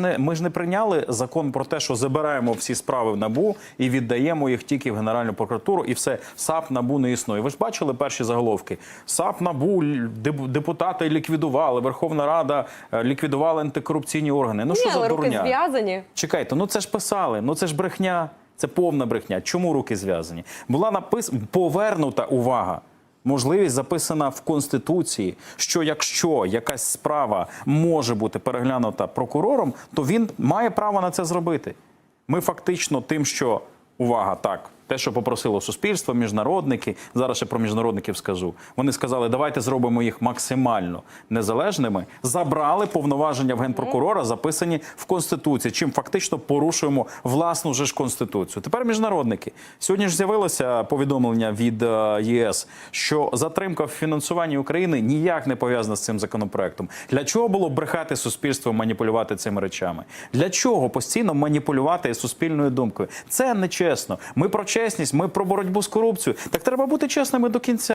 Не- Ми ж не прийняли закон про те, що забираємо всі справи в набу і віддаємо їх тільки в Генеральну прокуратуру, і все САП набу не існує. Ви ж бачили перші заголовки? САП набу депутати ліквідували, Верховна Рада е, ліквідувала антикорупційні органи. Ну що Ні, за але руки дурня? зв'язані. Чекайте, ну це ж писали, ну це ж брехня, це повна брехня. Чому руки зв'язані? Була написана повернута увага. Можливість записана в конституції, що якщо якась справа може бути переглянута прокурором, то він має право на це зробити. Ми фактично тим, що увага, так, те, що попросило суспільство, міжнародники, зараз ще про міжнародників скажу. Вони сказали, давайте зробимо їх максимально незалежними. Забрали повноваження в генпрокурора, записані в конституції, чим фактично порушуємо власну ж конституцію. Тепер міжнародники сьогодні ж з'явилося повідомлення від е, ЄС, що затримка в фінансуванні України ніяк не пов'язана з цим законопроектом. Для чого було брехати суспільству, маніпулювати цими речами? Для чого постійно маніпулювати суспільною думкою? Це нечесно. Ми про чесність, ми про боротьбу з корупцією. Так треба бути чесними до кінця.